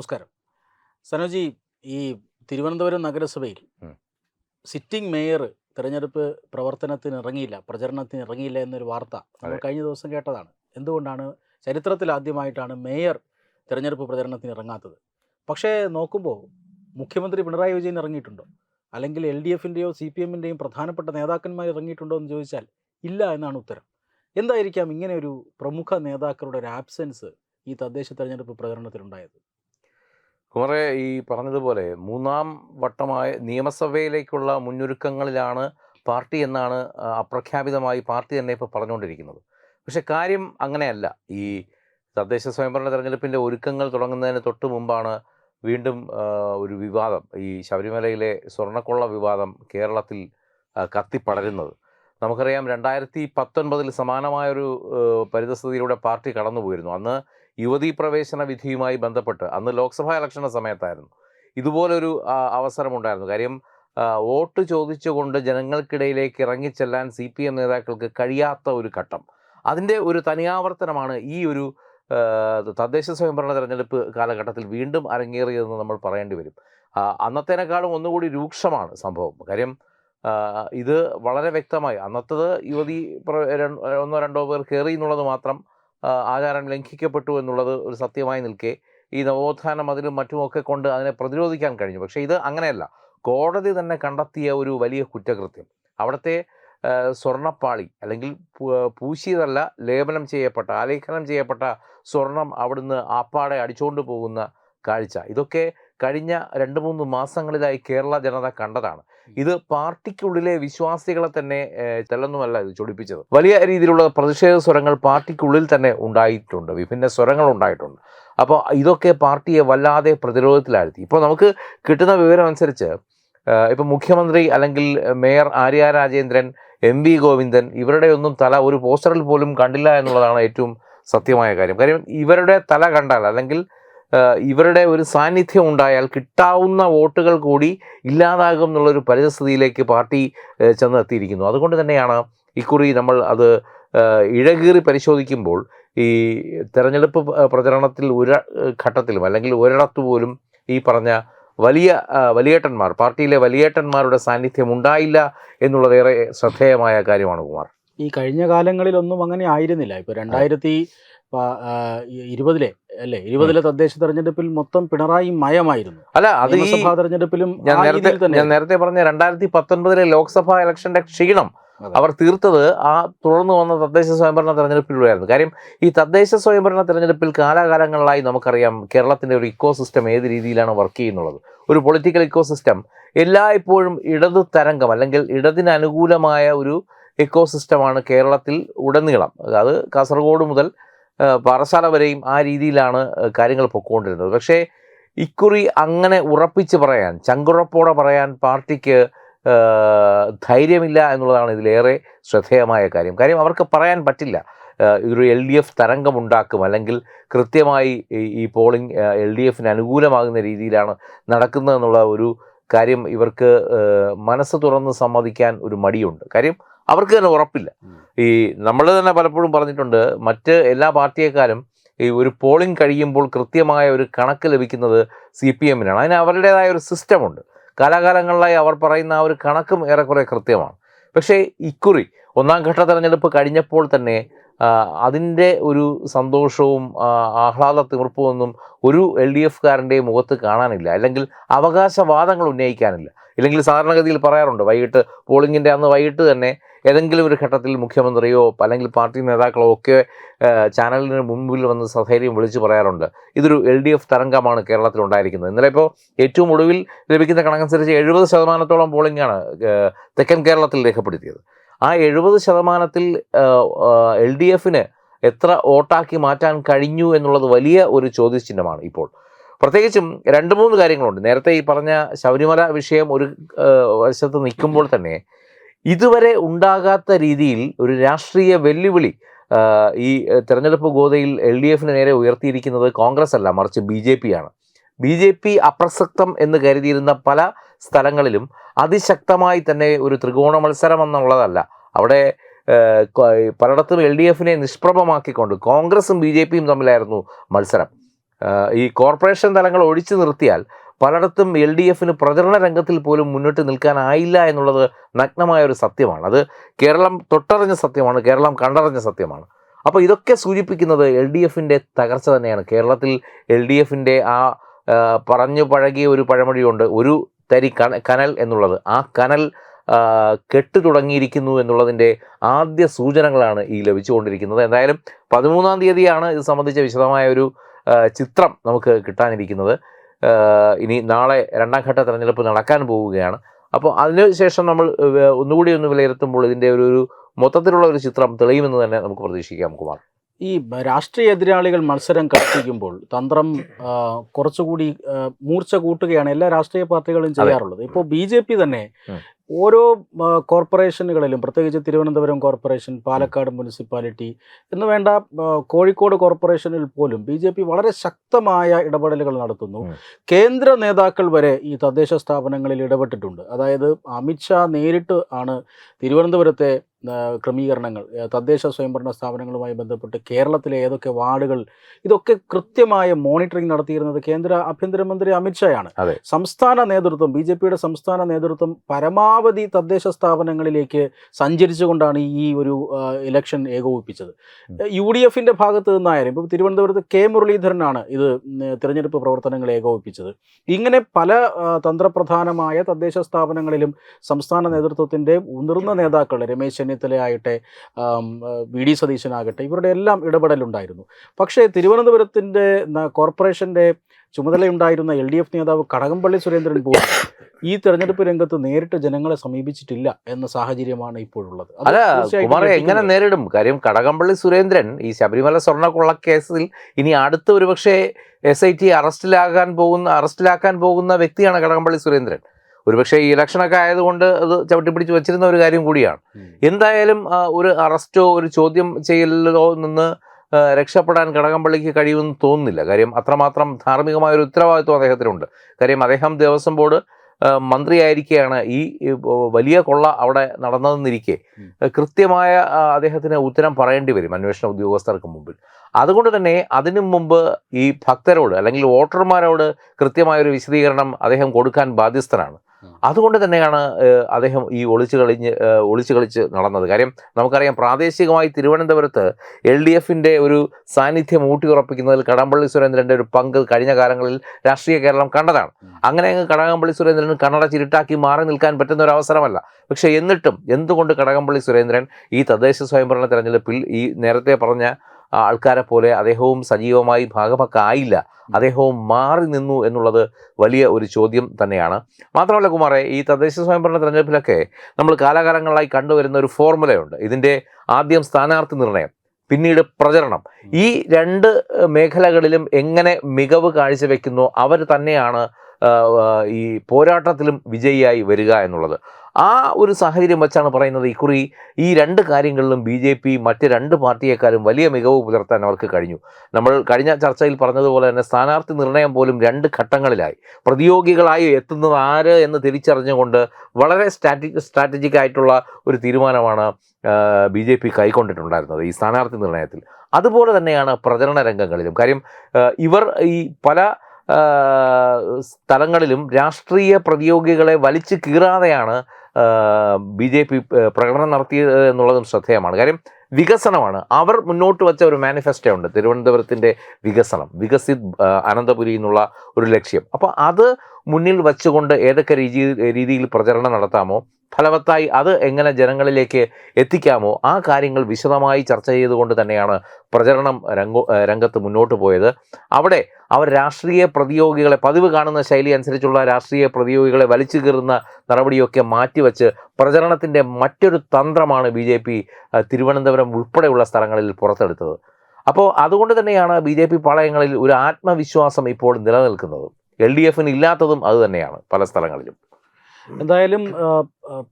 നമസ്കാരം. സനോജി ഈ തിരുവനന്തപുരം നഗരസഭയിൽ സിറ്റിംഗ് മേയർ തിരഞ്ഞെടുപ്പ് പ്രവർത്തനത്തിന് ഇറങ്ങിയില്ല പ്രചരണത്തിന് ഇറങ്ങിയില്ല എന്നൊരു വാർത്ത നമ്മൾ കഴിഞ്ഞ ദിവസം കേട്ടതാണ്. എന്തുകൊണ്ടാണ്? ചരിത്രത്തിൽ ആദ്യമായിട്ടാണ് മേയർ തിരഞ്ഞെടുപ്പ് പ്രചരണത്തിന് ഇറങ്ങാത്തത്. പക്ഷേ നോക്കുമ്പോൾ മുഖ്യമന്ത്രി പിണറായി വിജയൻ ഇറങ്ങിയിട്ടുണ്ടോ? അല്ലെങ്കിൽ എൽ ഡി എഫിന്റെയോ സി പി എമ്മിന്റെയും പ്രധാനപ്പെട്ട നേതാക്കന്മാർ ഇറങ്ങിയിട്ടുണ്ടോ എന്ന് ചോദിച്ചാൽ ഇല്ല എന്നാണ് ഉത്തരം. എന്തായിരിക്കാം ഇങ്ങനെ ഒരു പ്രമുഖ നേതാക്കളുടെ ഒരു ആബ്സെൻസ് ഈ തദ്ദേശ തെരഞ്ഞെടുപ്പ് പ്രചരണത്തിലുണ്ടായത്? കുറെ ഈ പറഞ്ഞതുപോലെ മൂന്നാം വട്ടമായ നിയമസഭയിലേക്കുള്ള മുന്നൊരുക്കങ്ങളിലാണ് പാർട്ടി എന്നാണ് അപ്രഖ്യാപിതമായി പാർട്ടി തന്നെ ഇപ്പോൾ പറഞ്ഞുകൊണ്ടിരിക്കുന്നത്. പക്ഷെ കാര്യം അങ്ങനെയല്ല. ഈ തദ്ദേശ സ്വയംഭരണ തെരഞ്ഞെടുപ്പിന്റെ ഒരുക്കങ്ങൾ തുടങ്ങുന്നതിന് തൊട്ട് മുമ്പാണ് വീണ്ടും ഒരു വിവാദം. ഈ ശബരിമലയിലെ സ്വർണക്കൊള്ള വിവാദം കേരളത്തിൽ കത്തിപ്പടരുന്നത്. നമുക്കറിയാം രണ്ടായിരത്തി പത്തൊൻപതിൽ സമാനമായൊരു പരിതസ്ഥിതിയിലൂടെ പാർട്ടി കടന്നുപോയിരുന്നു. അന്ന് യുവതീ പ്രവേശന വിധിയുമായി ബന്ധപ്പെട്ട് അന്ന് ലോക്സഭാ ഇലക്ഷന്റെ സമയത്തായിരുന്നു. ഇതുപോലൊരു അവസരമുണ്ടായിരുന്നു. കാര്യം വോട്ട് ചോദിച്ചുകൊണ്ട് ജനങ്ങൾക്കിടയിലേക്ക് ഇറങ്ങിച്ചെല്ലാൻ സി പി എം നേതാക്കൾക്ക് കഴിയാത്ത ഒരു ഘട്ടം. അതിന്റെ ഒരു തനിയാവർത്തനമാണ് ഈ ഒരു തദ്ദേശ സ്വയംഭരണ തെരഞ്ഞെടുപ്പ് കാലഘട്ടത്തിൽ വീണ്ടും അരങ്ങേറിയതെന്ന് നമ്മൾ പറയേണ്ടി വരും. അന്നത്തേനേക്കാളും ഒന്നുകൂടി രൂക്ഷമാണ് സംഭവം. കാര്യം ഇത് വളരെ വ്യക്തമായി അന്നത്തത് യുവതി ഒന്നോ രണ്ടോ പേർ കയറി എന്നുള്ളത് മാത്രം ആചാരം ലംഘിക്കപ്പെട്ടു എന്നുള്ളത് ഒരു സത്യമായി നിൽക്കെ. ഈ നവോത്ഥാനം അതിലും മറ്റുമൊക്കെ കൊണ്ട് അതിനെ പ്രതിരോധിക്കാൻ കഴിഞ്ഞു. പക്ഷേ ഇത് അങ്ങനെയല്ല. കോടതി തന്നെ കണ്ടെത്തിയ ഒരു വലിയ കുറ്റകൃത്യം. അവിടുത്തെ സ്വർണപ്പാളി അല്ലെങ്കിൽ പൂശിയതല്ല ലേപനം ചെയ്യപ്പെട്ട ആലേഖനം ചെയ്യപ്പെട്ട സ്വർണം അവിടുന്ന് ആപ്പാടെ അടിച്ചുകൊണ്ട് പോകുന്ന കാഴ്ച. ഇതൊക്കെ കഴിഞ്ഞ രണ്ട് മൂന്ന് മാസങ്ങളിലായി കേരള ജനത കണ്ടതാണ്. ഇത് പാർട്ടിക്കുള്ളിലെ വിശ്വാസികളെ തന്നെ തെല്ലൊന്നുമല്ല ഇത് ചൊടിപ്പിച്ചത്. വലിയ രീതിയിലുള്ള പ്രതിഷേധ സ്വരങ്ങൾ പാർട്ടിക്കുള്ളിൽ തന്നെ ഉണ്ടായിട്ടുണ്ട്. വിഭിന്ന സ്വരങ്ങൾ ഉണ്ടായിട്ടുണ്ട്. അപ്പോൾ ഇതൊക്കെ പാർട്ടിയെ വല്ലാതെ പ്രതിരോധത്തിലാഴ്ത്തി. ഇപ്പോൾ നമുക്ക് കിട്ടുന്ന വിവരം അനുസരിച്ച് ഇപ്പം മുഖ്യമന്ത്രി അല്ലെങ്കിൽ mayor Arya Rajendran M V Govindan ഇവരുടെയൊന്നും തല ഒരു പോസ്റ്ററിൽ പോലും കണ്ടില്ല എന്നുള്ളതാണ് ഏറ്റവും സത്യമായ കാര്യം. കാര്യം ഇവരുടെ തല കണ്ടാൽ അല്ലെങ്കിൽ ഇവരുടെ ഒരു സാന്നിധ്യം ഉണ്ടായാൽ കിട്ടാവുന്ന വോട്ടുകൾ കൂടി ഇല്ലാതാകും എന്നുള്ളൊരു പരിതസ്ഥിതിയിലേക്ക് പാർട്ടി ചെന്നെത്തിയിരിക്കുന്നു. അതുകൊണ്ട് തന്നെയാണ് ഇക്കുറി നമ്മൾ അത് ഇഴകീറി പരിശോധിക്കുമ്പോൾ ഈ തെരഞ്ഞെടുപ്പ് പ്രചരണത്തിൽ ഒരു ഘട്ടത്തിലും അല്ലെങ്കിൽ ഒരിടത്തു പോലും ഈ പറഞ്ഞ വലിയ വലിയേട്ടന്മാർ പാർട്ടിയിലെ വലിയേട്ടന്മാരുടെ സാന്നിധ്യം ഉണ്ടായില്ല എന്നുള്ളതേറെ ശ്രദ്ധേയമായ കാര്യമാണ് കുമാർ. ഈ കഴിഞ്ഞ കാലങ്ങളിലൊന്നും അങ്ങനെ ആയിരുന്നില്ല. ഇപ്പോൾ രണ്ടായിരത്തി ഇരുപതിലെ അല്ലേ? ഇരുപതിലെ തദ്ദേശ തെരഞ്ഞെടുപ്പിൽ മൊത്തം പിണറായി മയമായിരുന്നു. അല്ല അത് നിയമസഭാ തെരഞ്ഞെടുപ്പിലും ഞാൻ നേരത്തെ ഞാൻ നേരത്തെ പറഞ്ഞ രണ്ടായിരത്തി പത്തൊൻപതിലെ ലോക്സഭാ ഇലക്ഷന്റെ ക്ഷീണം അവർ തീർത്തത് ആ തുടർന്ന് വന്ന തദ്ദേശ സ്വയംഭരണ തെരഞ്ഞെടുപ്പിലൂടെയായിരുന്നു. കാര്യം ഈ തദ്ദേശ സ്വയംഭരണ തെരഞ്ഞെടുപ്പിൽ കാലാകാലങ്ങളിലായി നമുക്കറിയാം കേരളത്തിന്റെ ഒരു ഇക്കോ സിസ്റ്റം ഏത് രീതിയിലാണ് വർക്ക് ചെയ്യുന്നുള്ളത്. ഒരു പൊളിറ്റിക്കൽ ഇക്കോ സിസ്റ്റം എല്ലായ്പ്പോഴും ഇടത് തരംഗം അല്ലെങ്കിൽ ഇടതിന് അനുകൂലമായ ഒരു ഇക്കോ സിസ്റ്റമാണ് കേരളത്തിൽ ഉടനീളം. അത് കാസർഗോഡ് മുതൽ പാറശാല വരെയും ആ രീതിയിലാണ് കാര്യങ്ങൾ പൊക്കോണ്ടിരുന്നത്. പക്ഷേ ഇക്കുറി അങ്ങനെ ഉറപ്പിച്ച് പറയാൻ ചങ്കുറപ്പോടെ പറയാൻ പാർട്ടിക്ക് ധൈര്യമില്ല എന്നുള്ളതാണ് ഇതിലേറെ ശ്രദ്ധേയമായ കാര്യം. കാര്യം അവർക്ക് പറയാൻ പറ്റില്ല. ഇതൊരു എൽ ഡി എഫ് തരംഗമുണ്ടാക്കും. അല്ലെങ്കിൽ കൃത്യമായി ഈ പോളിംഗ് എൽ ഡി എഫിന് അനുകൂലമാകുന്ന രീതിയിലാണ് നടക്കുന്നതെന്നുള്ള ഒരു കാര്യം ഇവർക്ക് മനസ്സ് തുറന്ന് സമ്മതിക്കാൻ ഒരു മടിയുണ്ട്. കാര്യം അവർക്ക് തന്നെ ഉറപ്പില്ല. ഈ നമ്മൾ തന്നെ പലപ്പോഴും പറഞ്ഞിട്ടുണ്ട് മറ്റ് എല്ലാ പാർട്ടിയെക്കാരും ഈ ഒരു പോളിംഗ് കഴിയുമ്പോൾ കൃത്യമായ ഒരു കണക്ക് ലഭിക്കുന്നത് സി പി എമ്മിനാണ്. അതിന് അവരുടേതായ ഒരു സിസ്റ്റമുണ്ട്. കാലാകാലങ്ങളിലായി അവർ പറയുന്ന ആ ഒരു കണക്കും ഏറെക്കുറെ കൃത്യമാണ്. പക്ഷേ ഇക്കുറി ഒന്നാം ഘട്ട തെരഞ്ഞെടുപ്പ് കഴിഞ്ഞപ്പോൾ തന്നെ അതിന്റെ ഒരു സന്തോഷവും ആഹ്ലാദ തീർപ്പുമൊന്നും ഒരു എൽ ഡി എഫുകാരന്റെയും മുഖത്ത് കാണാനില്ല. അല്ലെങ്കിൽ അവകാശവാദങ്ങൾ ഉന്നയിക്കാനില്ല. ഇല്ലെങ്കിൽ സാധാരണഗതിയിൽ പറയാറുണ്ട് വൈകിട്ട് പോളിംഗിന്റെ അന്ന് വൈകിട്ട് തന്നെ ഏതെങ്കിലും ഒരു ഘട്ടത്തിൽ മുഖ്യമന്ത്രിയോ അല്ലെങ്കിൽ പാർട്ടി നേതാക്കളോ ഒക്കെ ചാനലിന് മുൻപിൽ വന്ന് സധൈര്യം വിളിച്ചു പറയാറുണ്ട്. ഇതൊരു എൽ ഡി എഫ് തരംഗമാണ് കേരളത്തിൽ ഉണ്ടായിരിക്കുന്നത്. ഇന്നലെ ഇപ്പോൾ ഏറ്റവും ഒടുവിൽ ലഭിക്കുന്ന കണക്കനുസരിച്ച് എഴുപത് ശതമാനത്തോളം പോളിംഗാണ് തെക്കൻ കേരളത്തിൽ രേഖപ്പെടുത്തിയത്. ആ എഴുപത് ശതമാനത്തിൽ എൽ ഡി എഫിന് എത്ര വോട്ടാക്കി മാറ്റാൻ കഴിഞ്ഞു എന്നുള്ളത് വലിയ ഒരു ചോദ്യചിഹ്നമാണ് ഇപ്പോൾ. പ്രത്യേകിച്ചും രണ്ട് മൂന്ന് കാര്യങ്ങളുണ്ട്. നേരത്തെ ഈ പറഞ്ഞ ശബരിമല വിഷയം ഒരു വശത്ത് നിൽക്കുമ്പോൾ തന്നെ ഇതുവരെ ഉണ്ടാകാത്ത രീതിയിൽ ഒരു രാഷ്ട്രീയ വെല്ലുവിളി ഈ തെരഞ്ഞെടുപ്പ് ഗോതയിൽ എൽ ഡി എഫിന് നേരെ ഉയർത്തിയിരിക്കുന്നത് കോൺഗ്രസ് അല്ല മറിച്ച് ബി ജെ പി ആണ് ബി ജെ പി അപ്രസക്തം എന്ന് കരുതിയിരുന്ന പല സ്ഥലങ്ങളിലും അതിശക്തമായി തന്നെ ഒരു ത്രികോണ മത്സരം എന്നുള്ളതല്ല. അവിടെ പലയിടത്തും എൽ ഡി എഫിനെ നിഷ്പ്രഭമാക്കിക്കൊണ്ട് കോൺഗ്രസും ബി ജെ പിയും തമ്മിലായിരുന്നു മത്സരം. ഈ കോർപ്പറേഷൻ തലങ്ങൾ ഒഴിച്ചു നിർത്തിയാൽ പലയിടത്തും എൽ ഡി എഫിന് പ്രചരണ രംഗത്തിൽ പോലും മുന്നോട്ട് നിൽക്കാനായില്ല എന്നുള്ളത് നഗ്നമായ ഒരു സത്യമാണ്. അത് കേരളം തൊട്ടറിഞ്ഞ സത്യമാണ് കേരളം കണ്ടറിഞ്ഞ സത്യമാണ്. അപ്പോൾ ഇതൊക്കെ സൂചിപ്പിക്കുന്നത് എൽ ഡി എഫിന്റെ തകർച്ച തന്നെയാണ്. കേരളത്തിൽ എൽ ഡി എഫിന്റെ ആ പറഞ്ഞു പഴകിയ ഒരു പഴമൊഴിയുണ്ട് ഒരു തരി കന കനൽ എന്നുള്ളത് ആ കനൽ കെട്ടു തുടങ്ങിയിരിക്കുന്നു എന്നുള്ളതിന്റെ ആദ്യ സൂചനകളാണ് ഈ ലഭിച്ചുകൊണ്ടിരിക്കുന്നത്. എന്തായാലും പതിമൂന്നാം തീയതിയാണ് ഇത് സംബന്ധിച്ച വിശദമായ ഒരു ചിത്രം നമുക്ക് കിട്ടാനിരിക്കുന്നത്. ഇനി നാളെ രണ്ടാം ഘട്ട തെരഞ്ഞെടുപ്പ് നടക്കാൻ പോവുകയാണ്. അപ്പോൾ അതിനുശേഷം നമ്മൾ ഒന്നുകൂടി ഒന്ന് വിലയിരുത്തുമ്പോൾ ഇതിന്റെ ഒരു ഒരു മൊത്തത്തിലുള്ള ഒരു ചിത്രം തെളിയുമെന്ന് തന്നെ നമുക്ക് പ്രതീക്ഷിക്കാം കുമാർ. ഈ രാഷ്ട്രീയ എതിരാളികൾ മത്സരം കർഷിക്കുമ്പോൾ തന്ത്രം കുറച്ചുകൂടി മൂർച്ച കൂട്ടുകയാണ് എല്ലാ രാഷ്ട്രീയ പാർട്ടികളും ചെയ്യാറുള്ളത്. ഇപ്പോൾ ബി ജെ പി തന്നെ. ഓരോ കോർപ്പറേഷനുകളിലും പ്രത്യേകിച്ച് തിരുവനന്തപുരം കോർപ്പറേഷൻ പാലക്കാട് മുനിസിപ്പാലിറ്റി എന്ന് വേണ്ട കോഴിക്കോട് കോർപ്പറേഷനിൽ പോലും ബി ജെ പി വളരെ ശക്തമായ ഇടപെടലുകൾ നടത്തുന്നു. കേന്ദ്ര നേതാക്കൾ വരെ ഈ തദ്ദേശ സ്ഥാപനങ്ങളിൽ ഇടപെട്ടിട്ടുണ്ട്. അതായത് അമിത്ഷാ നേരിട്ട് ആണ് തിരുവനന്തപുരത്തെ ക്രമീകരണങ്ങൾ തദ്ദേശ സ്വയംഭരണ സ്ഥാപനങ്ങളുമായി ബന്ധപ്പെട്ട് കേരളത്തിലെ ഏതൊക്കെ വാർഡുകൾ ഇതൊക്കെ കൃത്യമായ മോണിറ്ററിംഗ് നടത്തിയിരുന്നത് കേന്ദ്ര ആഭ്യന്തരമന്ത്രി അമിത്ഷായാണ് ആണ് സംസ്ഥാന നേതൃത്വം ബി ജെ പിയുടെ സംസ്ഥാന നേതൃത്വം പരമാവധി തദ്ദേശ സ്ഥാപനങ്ങളിലേക്ക് സഞ്ചരിച്ചുകൊണ്ടാണ് ഈ ഒരു ഇലക്ഷൻ ഏകോപിപ്പിച്ചത്. യു ഡി എഫിന്റെ ഭാഗത്ത് നിന്നായാലും ഇപ്പോൾ തിരുവനന്തപുരത്ത് കെ മുരളീധരനാണ് ഇത് തിരഞ്ഞെടുപ്പ് പ്രവർത്തനങ്ങൾ ഏകോപിപ്പിച്ചത്. ഇങ്ങനെ പല തന്ത്രപ്രധാനമായ തദ്ദേശ സ്ഥാപനങ്ങളിലും സംസ്ഥാന നേതൃത്വത്തിന്റെ മുതിർന്ന നേതാക്കൾ രമേശ് ചെന്നിത്തലയാകട്ടെ വി ഡി സതീശനാകട്ടെ ഇവരുടെ എല്ലാം ഇടപെടലുണ്ടായിരുന്നു. പക്ഷേ തിരുവനന്തപുരത്തിന്റെ കോർപ്പറേഷന്റെ ചുമതലയുണ്ടായിരുന്ന എൽ ഡി എഫ് നേതാവ് കടകംപള്ളി സുരേന്ദ്രൻ പോലും ഈ തെരഞ്ഞെടുപ്പ് രംഗത്ത് നേരിട്ട് ജനങ്ങളെ സമീപിച്ചിട്ടില്ല എന്ന സാഹചര്യമാണ് ഇപ്പോഴുള്ളത്. അല്ല കുമാറെ എങ്ങനെ നേരിടും? കാര്യം കടകംപള്ളി സുരേന്ദ്രൻ ഈ ശബരിമല സ്വർണക്കുള്ള കേസിൽ ഇനി അടുത്ത ഒരുപക്ഷെ എസ് ഐ ടി അറസ്റ്റിലാകാൻ പോകുന്ന അറസ്റ്റിലാക്കാൻ പോകുന്ന വ്യക്തിയാണ് കടകംപള്ളി സുരേന്ദ്രൻ. ഒരുപക്ഷെ ഈ ഇലക്ഷനൊക്കെ ആയതുകൊണ്ട് അത് ചവിട്ടി പിടിച്ച് വെച്ചിരുന്ന ഒരു കാര്യം കൂടിയാണ്. എന്തായാലും ഒരു അറസ്റ്റോ ഒരു ചോദ്യം ചെയ്യലിലോ നിന്ന് രക്ഷപ്പെടാൻ കടകംപള്ളിക്ക് കഴിയുമെന്ന് തോന്നുന്നില്ല. കാര്യം അത്രമാത്രം ധാർമ്മികമായ ഒരു ഉത്തരവാദിത്വം അദ്ദേഹത്തിനുണ്ട്. കാര്യം അദ്ദേഹം ദേവസ്വം ബോർഡ് മന്ത്രിയായിരിക്കെയാണ് ഈ വലിയ കൊള്ള അവിടെ നടന്നതെന്നിരിക്കെ കൃത്യമായ അദ്ദേഹത്തിന് ഉത്തരം പറയേണ്ടി വരും അന്വേഷണ ഉദ്യോഗസ്ഥർക്ക് മുമ്പിൽ. അതുകൊണ്ട് തന്നെ അതിനു മുമ്പ് ഈ ഭക്തരോട് അല്ലെങ്കിൽ വോട്ടർമാരോട് കൃത്യമായൊരു വിശദീകരണം അദ്ദേഹം കൊടുക്കാൻ ബാധ്യസ്ഥനാണ്. അതുകൊണ്ട് തന്നെയാണ് അദ്ദേഹം ഈ ഒളിച്ചു കളിഞ്ഞ് ഒളിച്ചു കളിച്ച് നടന്നത്. കാര്യം നമുക്കറിയാം പ്രാദേശികമായി തിരുവനന്തപുരത്ത് എൽ ഡി എഫിന്റെ ഒരു സാന്നിധ്യം ഊട്ടിയുറപ്പിക്കുന്നതിൽ കടമ്പള്ളി സുരേന്ദ്രന്റെ ഒരു പങ്ക് കഴിഞ്ഞ കാലങ്ങളിൽ രാഷ്ട്രീയ കേരളം കണ്ടതാണ്. അങ്ങനെ അങ്ങ് കടകംപള്ളി സുരേന്ദ്രൻ കണ്ണട ചിരുട്ടാക്കി മാറി നിൽക്കാൻ പറ്റുന്ന ഒരു അവസരമല്ല. പക്ഷേ എന്നിട്ടും എന്തുകൊണ്ട് കടകംപള്ളി സുരേന്ദ്രൻ ഈ തദ്ദേശ സ്വയംഭരണ തെരഞ്ഞെടുപ്പിൽ ഈ നേരത്തെ പറഞ്ഞ ആൾക്കാരെ പോലെ അദ്ദേഹവും സജീവമായി ഭാഗമൊക്കായില്ല അദ്ദേഹവും മാറി നിന്നു എന്നുള്ളത് വലിയ ഒരു ചോദ്യം തന്നെയാണ്. മാത്രമല്ല കുമാറെ ഈ തദ്ദേശ സ്വയംഭരണ തെരഞ്ഞെടുപ്പിലൊക്കെ നമ്മൾ കാലാകാലങ്ങളായി കണ്ടുവരുന്ന ഒരു ഫോർമുലയുണ്ട്. ഇതിന്റെ ആദ്യം സ്ഥാനാർത്ഥി നിർണയം പിന്നീട് പ്രചരണം. ഈ രണ്ട് മേഖലകളിലും എങ്ങനെ മികവ് കാഴ്ചവെക്കുന്നു? അവർ തന്നെയാണ് ഈ പോരാട്ടത്തിലും വിജയിയായി വരിക എന്നുള്ളത്. ആ ഒരു സാഹചര്യം വെച്ചാണ് പറയുന്നത്. ഇക്കുറി ഈ രണ്ട് കാര്യങ്ങളിലും ബി ജെ പി മറ്റ് രണ്ട് പാർട്ടിയേക്കാളും വലിയ മികവ് പുലർത്താൻ അവർക്ക് കഴിഞ്ഞു. നമ്മൾ കഴിഞ്ഞ ചർച്ചയിൽ പറഞ്ഞതുപോലെ തന്നെ സ്ഥാനാർത്ഥി നിർണയം പോലും രണ്ട് ഘട്ടങ്ങളിലായി. പ്രതിയോഗികളായി എത്തുന്നത് ആര് എന്ന് തിരിച്ചറിഞ്ഞുകൊണ്ട് വളരെ സ്ട്രാറ്റി സ്ട്രാറ്റജിക് ആയിട്ടുള്ള ഒരു തീരുമാനമാണ് ബി ജെ പി കൈക്കൊണ്ടിട്ടുണ്ടായിരുന്നത് ഈ സ്ഥാനാർത്ഥി നിർണയത്തിൽ. അതുപോലെ തന്നെയാണ് പ്രചരണ രംഗങ്ങളിലും. കാര്യം ഇവർ ഈ പല സ്ഥലങ്ങളിലും രാഷ്ട്രീയ പ്രതിയോഗികളെ വലിച്ചു കീറാതെയാണ് ബി ജെ പി പ്രകടനം നടത്തിയത് എന്നുള്ളതും ശ്രദ്ധേയമാണ്. കാര്യം വികസനമാണ്. അവർ മുന്നോട്ട് വച്ച ഒരു മാനിഫെസ്റ്റോ ഉണ്ട്. തിരുവനന്തപുരത്തിന്റെ വികസനം വികസിത് അനന്തപുരി എന്നുള്ള ഒരു ലക്ഷ്യം. അപ്പോൾ അത് മുന്നിൽ വച്ചുകൊണ്ട് ഏതൊക്കെ രീതി രീതിയിൽ പ്രചരണം നടത്താമോ ഫലവത്തായി അത് എങ്ങനെ ജനങ്ങളിലേക്ക് എത്തിക്കാമോ ആ കാര്യങ്ങൾ വിശദമായി ചർച്ച ചെയ്തുകൊണ്ട് തന്നെയാണ് പ്രചരണം രംഗോ രംഗത്ത് മുന്നോട്ട് പോയത്. അവിടെ അവർ രാഷ്ട്രീയ പ്രതിയോഗികളെ പതിവ് കാണുന്ന ശൈലി അനുസരിച്ചുള്ള രാഷ്ട്രീയ പ്രതിയോഗികളെ വലിച്ചു കീറുന്ന നടപടിയൊക്കെ മാറ്റിവെച്ച് പ്രചരണത്തിന്റെ മറ്റൊരു തന്ത്രമാണ് ബി ജെ പി തിരുവനന്തപുരം ഉൾപ്പെടെയുള്ള സ്ഥലങ്ങളിൽ പുറത്തെടുത്തത്. അപ്പോൾ അതുകൊണ്ട് തന്നെയാണ് ബി ജെ പി പാളയങ്ങളിൽ ഒരു ആത്മവിശ്വാസം ഇപ്പോൾ നിലനിൽക്കുന്നത്. എൽ ഡി എഫിന് ഇല്ലാത്തതും അത് തന്നെയാണ് പല സ്ഥലങ്ങളിലും. എന്തായാലും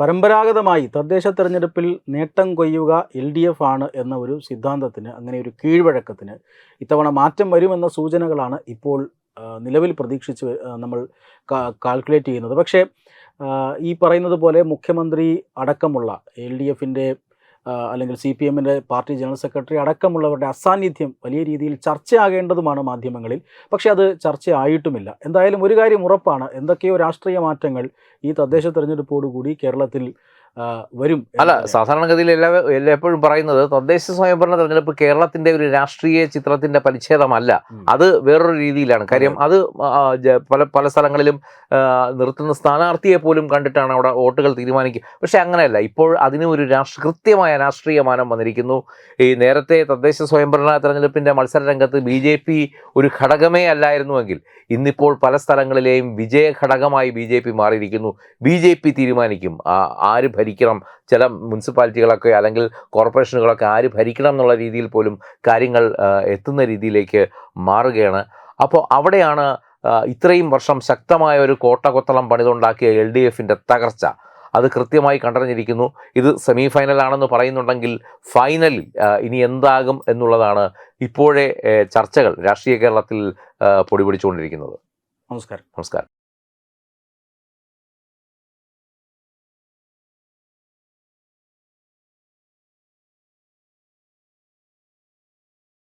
പരമ്പരാഗതമായി തദ്ദേശ തെരഞ്ഞെടുപ്പിൽ നേട്ടം കൊയ്യുക എൽ ഡി എഫ് ആണ് എന്ന ഒരു സിദ്ധാന്തത്തിന് അങ്ങനെ ഒരു കീഴ്വഴക്കത്തിന് ഇത്തവണ മാറ്റം വരുമെന്ന സൂചനകളാണ് ഇപ്പോൾ നിലവിൽ പ്രതീക്ഷിച്ച് നമ്മൾ കാൽക്കുലേറ്റ് ചെയ്യുന്നത്. പക്ഷേ ഈ പറയുന്നത് പോലെ മുഖ്യമന്ത്രി അടക്കമുള്ള എൽ ഡി എഫിന്റെ അല്ലെങ്കിൽ സി പി എമ്മിന്റെ പാർട്ടി ജനറൽ സെക്രട്ടറി അടക്കമുള്ളവരുടെ അസാന്നിധ്യം വലിയ രീതിയിൽ ചർച്ചയാകേണ്ടതുമാണ് മാധ്യമങ്ങളിൽ. പക്ഷേ അത് ചർച്ചയായിട്ടുമില്ല. എന്തായാലും ഒരു കാര്യം ഉറപ്പാണ്. എന്തൊക്കെയോ രാഷ്ട്രീയ മാറ്റങ്ങൾ ഈ തദ്ദേശ തെരഞ്ഞെടുപ്പോടുകൂടി കേരളത്തിൽ വരും അല്ല സാധാരണഗതിയിൽ എല്ലാ എല്ലായ്പ്പോഴും പറയുന്നത് തദ്ദേശ സ്വയംഭരണ തെരഞ്ഞെടുപ്പ് കേരളത്തിന്റെ ഒരു രാഷ്ട്രീയ ചിത്രത്തിന്റെ പരിച്ഛേദമല്ല. അത് വേറൊരു രീതിയിലാണ്. കാര്യം അത്. പല പല സ്ഥലങ്ങളിലും നിർത്തുന്ന സ്ഥാനാർത്ഥിയെ പോലും കണ്ടിട്ടാണ് അവിടെ വോട്ടുകൾ തീരുമാനിക്കുക. പക്ഷെ അങ്ങനെയല്ല. ഇപ്പോൾ അതിന് ഒരു രാഷ്ട്ര കൃത്യമായ രാഷ്ട്രീയ മാനം വന്നിരിക്കുന്നു. ഈ നേരത്തെ തദ്ദേശ സ്വയംഭരണ തെരഞ്ഞെടുപ്പിന്റെ മത്സര രംഗത്ത് ബി ജെ പി ഒരു ഘടകമേ അല്ലായിരുന്നുവെങ്കിൽ ഇന്നിപ്പോൾ പല സ്ഥലങ്ങളിലെയും വിജയ ഘടകമായി ബി ജെ പി മാറിയിരിക്കുന്നു. ബി ജെ പി തീരുമാനിക്കും. ആര് ഭരിക്കണം. ചില മുനിസിപ്പാലിറ്റികളൊക്കെ അല്ലെങ്കിൽ കോർപ്പറേഷനുകളൊക്കെ ആര് ഭരിക്കണം എന്നുള്ള രീതിയിൽ പോലും കാര്യങ്ങൾ എത്തുന്ന രീതിയിലേക്ക് മാറുകയാണ്. അപ്പോൾ അവിടെയാണ് ഇത്രയും വർഷം ശക്തമായ ഒരു കോട്ടകൊത്തളം പണിതുണ്ടാക്കിയ എൽ ഡി എഫിന്റെ തകർച്ച. അത് കൃത്യമായി കണ്ടറിഞ്ഞിരിക്കുന്നു. ഇത് സെമി ഫൈനലാണെന്ന് പറയുന്നുണ്ടെങ്കിൽ ഫൈനലിൽ ഇനി എന്താകും എന്നുള്ളതാണ് ഇപ്പോഴേ ചർച്ചകൾ രാഷ്ട്രീയ കേരളത്തിൽ പൊടിപിടിച്ചുകൊണ്ടിരിക്കുന്നത്. നമസ്കാരം. നമസ്കാരം.